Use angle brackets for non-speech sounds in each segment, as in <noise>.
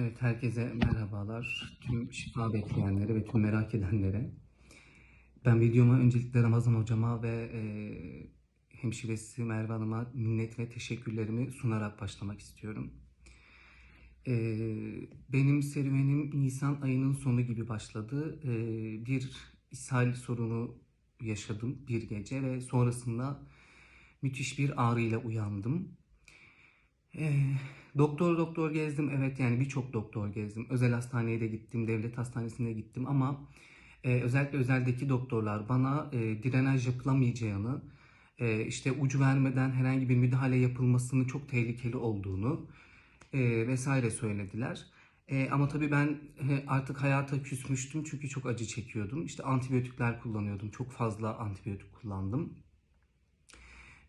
Evet, herkese merhabalar. Tüm şifa bekleyenlere ve tüm merak edenlere. Ben videoma öncelikle Ramazan hocama ve e, hemşiresi Merve Hanım'a minnet ve teşekkürlerimi sunarak başlamak istiyorum. E, benim serüvenim Nisan ayının sonu gibi başladı. E, bir ishal sorunu yaşadım bir gece ve sonrasında müthiş bir ağrıyla uyandım. Ee, doktor doktor gezdim evet yani birçok doktor gezdim. Özel hastaneye de gittim, devlet hastanesine gittim ama e, özellikle özeldeki doktorlar bana e, drenaj yapılamayacağını, e, işte ucu vermeden herhangi bir müdahale yapılmasının çok tehlikeli olduğunu e, vesaire söylediler. E, ama tabii ben e, artık hayata küsmüştüm çünkü çok acı çekiyordum. İşte antibiyotikler kullanıyordum, çok fazla antibiyotik kullandım.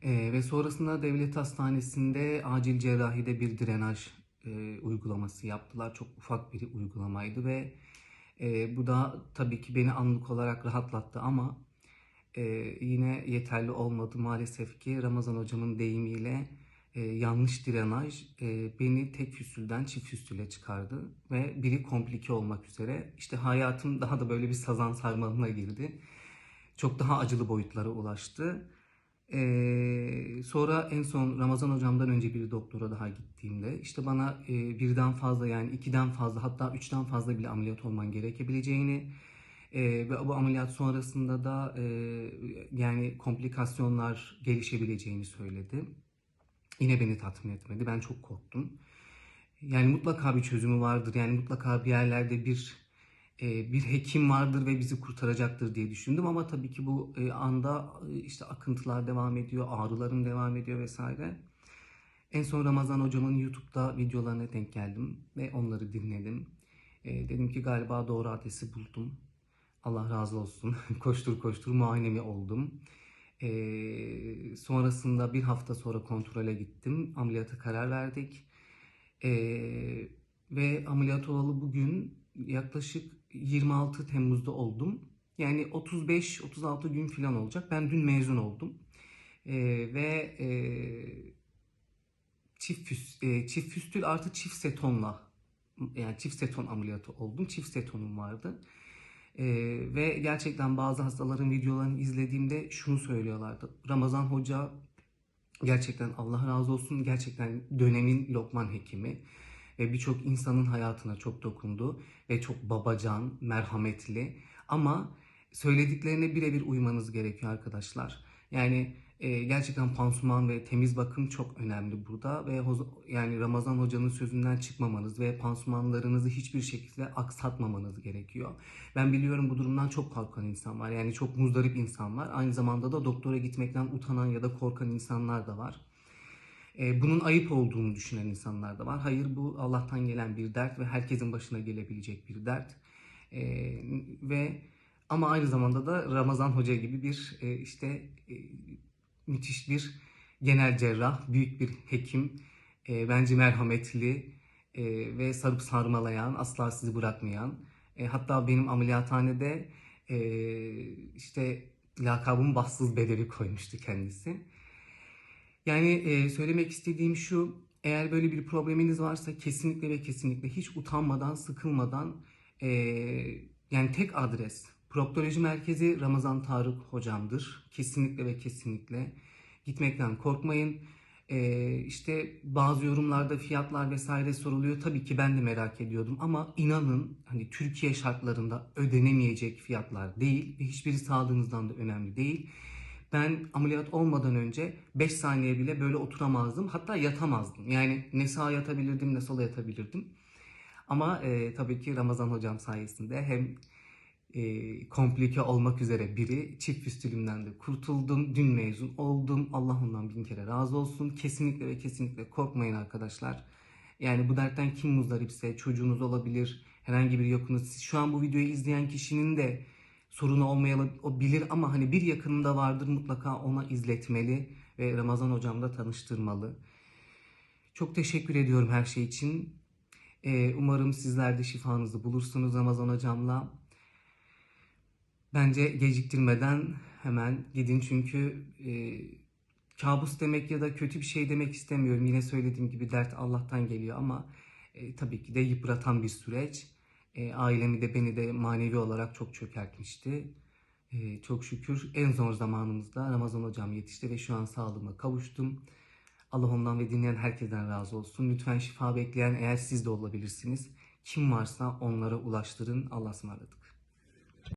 Ee, ve sonrasında devlet hastanesinde acil cerrahide bir drenaj e, uygulaması yaptılar. Çok ufak bir uygulamaydı ve e, bu da tabii ki beni anlık olarak rahatlattı ama e, yine yeterli olmadı. Maalesef ki Ramazan hocamın deyimiyle e, yanlış drenaj e, beni tek füstülden çift füstüle çıkardı ve biri komplike olmak üzere. İşte hayatım daha da böyle bir sazan sarmalına girdi. Çok daha acılı boyutlara ulaştı. Ee, sonra en son Ramazan hocamdan önce bir doktora daha gittiğimde işte bana e, birden fazla yani ikiden fazla hatta üçten fazla bile ameliyat olman gerekebileceğini e, ve bu ameliyat sonrasında da e, yani komplikasyonlar gelişebileceğini söyledi. Yine beni tatmin etmedi. Ben çok korktum. Yani mutlaka bir çözümü vardır. Yani mutlaka bir yerlerde bir bir hekim vardır ve bizi kurtaracaktır diye düşündüm ama tabii ki bu e, anda e, işte akıntılar devam ediyor, ağrılarım devam ediyor vesaire. En son Ramazan hocamın YouTube'da videolarına denk geldim ve onları dinledim. dedim ki galiba doğru adresi buldum. Allah razı olsun. <laughs> koştur koştur muayenemi oldum. sonrasında bir hafta sonra kontrole gittim. Ameliyata karar verdik. ve ameliyat olalı bugün yaklaşık 26 Temmuz'da oldum. Yani 35-36 gün falan olacak. Ben dün mezun oldum. Ee, ve e, çift, füs, e, çift füstül artı çift setonla yani çift seton ameliyatı oldum. Çift setonum vardı. Ee, ve gerçekten bazı hastaların videolarını izlediğimde şunu söylüyorlardı. Ramazan Hoca gerçekten Allah razı olsun gerçekten dönemin Lokman hekimi ve birçok insanın hayatına çok dokundu ve çok babacan, merhametli ama söylediklerine birebir uymanız gerekiyor arkadaşlar. Yani e, gerçekten pansuman ve temiz bakım çok önemli burada ve yani Ramazan hocanın sözünden çıkmamanız ve pansumanlarınızı hiçbir şekilde aksatmamanız gerekiyor. Ben biliyorum bu durumdan çok korkan insan var. Yani çok muzdarip insan var. Aynı zamanda da doktora gitmekten utanan ya da korkan insanlar da var. E, bunun ayıp olduğunu düşünen insanlar da var. Hayır bu Allah'tan gelen bir dert ve herkesin başına gelebilecek bir dert. E, ve ama aynı zamanda da Ramazan Hoca gibi bir e, işte e, müthiş bir genel cerrah, büyük bir hekim, e, bence merhametli e, ve sarıp sarmalayan, asla sizi bırakmayan. E, hatta benim ameliyathanede e, işte lakabım bassız bedeli koymuştu kendisi. Yani e, söylemek istediğim şu, eğer böyle bir probleminiz varsa kesinlikle ve kesinlikle hiç utanmadan, sıkılmadan e, yani tek adres Proktoloji Merkezi Ramazan Tarık hocamdır. Kesinlikle ve kesinlikle gitmekten korkmayın. Ee, işte bazı yorumlarda fiyatlar vesaire soruluyor. Tabii ki ben de merak ediyordum ama inanın hani Türkiye şartlarında ödenemeyecek fiyatlar değil ve hiçbiri sağlığınızdan da önemli değil. Ben ameliyat olmadan önce 5 saniye bile böyle oturamazdım. Hatta yatamazdım. Yani ne sağa yatabilirdim ne sola yatabilirdim. Ama e, tabii ki Ramazan hocam sayesinde hem e, komplike olmak üzere biri çift füstülümden de kurtuldum. Dün mezun oldum. Allah ondan bin kere razı olsun. Kesinlikle ve kesinlikle korkmayın arkadaşlar. Yani bu dertten kim muzdaripse çocuğunuz olabilir, herhangi bir yakınız. Şu an bu videoyu izleyen kişinin de sorunu olmayabilir ama hani bir yakınında vardır mutlaka ona izletmeli ve Ramazan hocamla tanıştırmalı. Çok teşekkür ediyorum her şey için. Ee, umarım sizler de şifanızı bulursunuz Ramazan hocamla. Bence geciktirmeden hemen gidin çünkü e, kabus demek ya da kötü bir şey demek istemiyorum. Yine söylediğim gibi dert Allah'tan geliyor ama E, tabii ki de yıpratan bir süreç. E, ailemi de beni de manevi olarak çok çökertmişti. E, çok şükür en zor zamanımızda Ramazan hocam yetişti ve şu an sağlığıma kavuştum. Allah ondan ve dinleyen herkesten razı olsun. Lütfen şifa bekleyen eğer siz de olabilirsiniz. Kim varsa onlara ulaştırın. Allah'a ısmarladık.